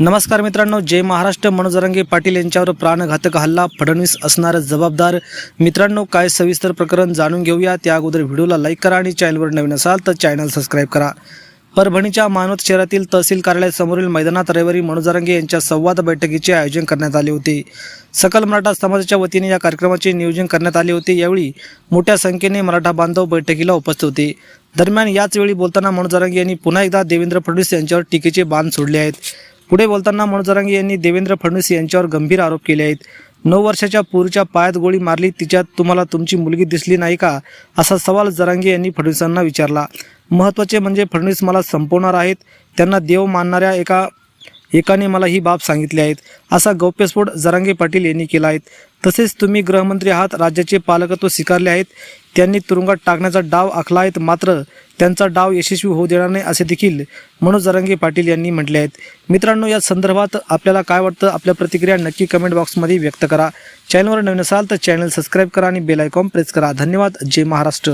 नमस्कार मित्रांनो जय महाराष्ट्र. मनोजरंगे पाटील यांच्यावर प्राणघातक हल्ला फडणवीस असणार जबाबदार. मित्रांनो काय सविस्तर प्रकरण जाणून घेऊया. त्या अगोदर व्हिडिओला लाईक करा आणि चॅनलवर नवीन असाल तर चॅनल सबस्क्राईब करा. परभणीच्या मानवत शहरातील तहसील कार्यालयासमोरील मैदानात रविवारी मनोजरंगे यांच्या संवाद बैठकीचे आयोजन करण्यात आले होते. सकल मराठा समाजाच्या वतीने या कार्यक्रमाचे नियोजन करण्यात आले होते. यावेळी मोठ्या संख्येने मराठा बांधव बैठकीला उपस्थित होते. दरम्यान याचवेळी बोलताना मनोजरंगे यांनी पुन्हा एकदा देवेंद्र फडणवीस यांच्यावर टीकेचे बाण सोडले आहेत. पुढे बोलताना मनोजरांगे यांनी देवेंद्र फडणवीस यांच्यावर गंभीर आरोप केले आहेत. नऊ वर्षाच्या पूरच्या पायात गोळी मारली तिच्यात तुम्हाला तुमची मुलगी दिसली नाही का? असा सवाल जरांगे यांनी फडणवीसांना विचारला. महत्त्वाचे म्हणजे फडणवीस मला संपवणार आहेत त्यांना देव मानणाऱ्या एका एकाने मला ही बाब सांगितली आहेत. असा गौप्यस्फोट जरांगे पाटील यांनी केला आहे. तसेच तुम्ही गृहमंत्री आहात राज्याचे पालकत्व स्वीकारले आहेत. त्यांनी तुरुंगात टाकण्याचा डाव आखला आहेत. मात्र त्यांचा डाव यशस्वी होऊ देणार नाही असे देखील मनोज जरांगे पाटील यांनी म्हटले आहेत. मित्रांनो या संदर्भात आपल्याला काय वाटतं? आपल्या प्रतिक्रिया नक्की कमेंट बॉक्समध्ये व्यक्त करा. चॅनलवर नवीन असाल तर चॅनल सबस्क्राईब करा आणि बेल आयकॉन प्रेस करा. धन्यवाद. जय महाराष्ट्र.